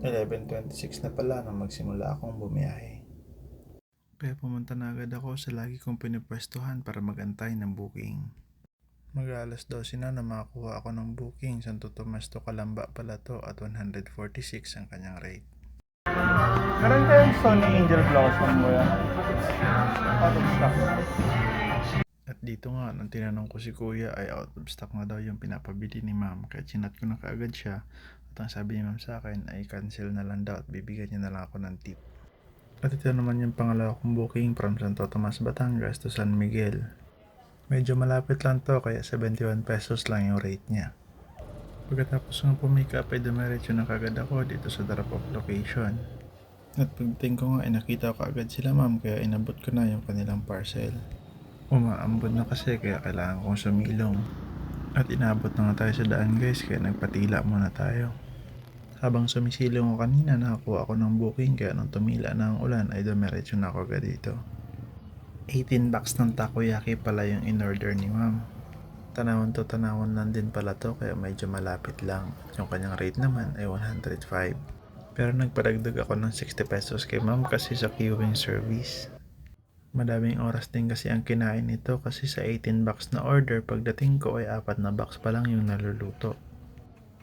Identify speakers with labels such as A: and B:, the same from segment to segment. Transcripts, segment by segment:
A: 11.26 na pala nang magsimula akong bumiyahe. Kaya pumunta na agad ako sa lagi kong pinipwestuhan para magantay ng booking. Mag alas 12 na na makakuha ako ng booking. Santo Tomas to Kalamba pala to at 146 ang kanyang rate. Meron kayong Sony Angel Blossom mo yan? Out of stock. At dito nga, nang tinanong ko si kuya ay out of stock na daw yung pinapabili ni ma'am. Kaya chinat ko na kaagad siya. At ang sabi ni ma'am sa akin ay cancel na lang daw at bibigyan niya na lang ako ng tip. At ito naman yung pangalawa kong booking from Santo Tomas, Batangas to San Miguel. Medyo malapit lang to kaya 71 pesos lang yung rate niya. Pagkatapos ng pumick up ay dumiretso na kagad ako dito sa drop off location. At pagdating ko nga ay nakita ko agad sila ma'am kaya inabot ko na yung kanilang parcel. Umaambon na kasi kaya kailangan kong sumilong. At inabot na nga tayo sa daan guys kaya nagpatila muna tayo. Habang sumisilong ko kanina nakakuha ako ng booking kaya nung tumila na ang ulan ay dumiretso na ako agad dito. 18 bucks ng takoyaki pala yung in-order ni ma'am. Tanawon to tanawon lang din pala to kaya medyo malapit lang. Yung kanyang rate naman ay 105. Pero nagpadagdag ako ng 60 pesos kay ma'am kasi sa queuing service. Madaming oras din kasi ang kinain nito kasi sa 18 bucks na order pagdating ko ay apat na box pa lang yung naluluto.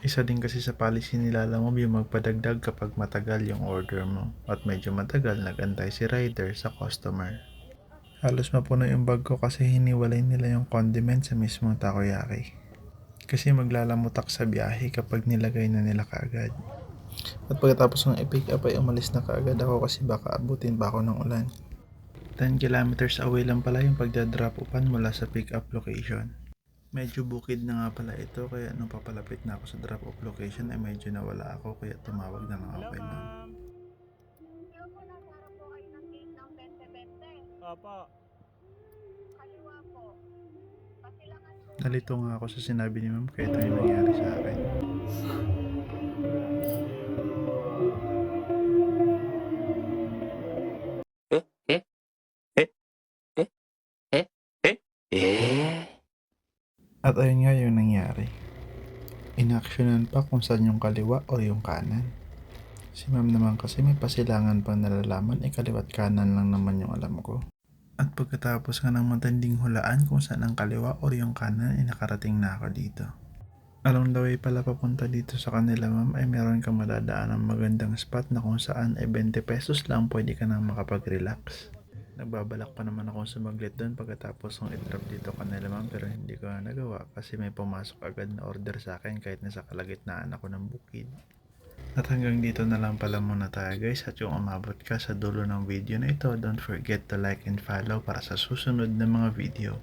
A: Isa din kasi sa policy nila alam mo yung magpadagdag kapag matagal yung order mo at medyo matagal nagantay si rider sa customer. Halos mapuno yung bag ko kasi hiniwalay nila yung condiment sa mismong takoyaki. Kasi maglalamutak sa biyahe kapag nilagay na nila kaagad. At pagkatapos ng i-pick up ay umalis na kaagad ako kasi baka abutin pa ako ng ulan. 10 kilometers away lang pala yung pagdadrop upan mula sa pick up location. Medyo bukid na nga pala ito kaya nung papalapit na ako sa drop off location ay medyo nawala ako kaya tumawag na lang ako kay ma'am.
B: Ng 2020.
C: Opo.
B: Kaliwa po.
A: Nalito nga ako sa sinabi ni ma'am kaya ito yung nangyari sa akin. At ayun nga yung nangyari. Inaksyonan pa kung saan yung kaliwa o yung kanan. Si ma'am naman kasi may pasilangan pang nalalaman ay kaliwat kanan lang naman yung alam ko. At pagkatapos nga ng matinding hulaan kung saan ang kaliwa o yung kanan ay nakarating na ako dito. Along the way pala papunta dito sa kanila ma'am ay meron kang madadaan ng magandang spot na kung saan ay 20 pesos lang pwede ka nang makapag-relax. Nagbabalak pa naman ako sumaglit doon pagkatapos ng i-drop dito kanila ma'am pero hindi ko na nagawa kasi may pumasok agad na order sa akin kahit nasa kalagitnaan ako ng bukid. At hanggang dito na lang pala muna tayo guys at yung umabot ka sa dulo ng video na ito don't forget to like and follow para sa susunod na mga video.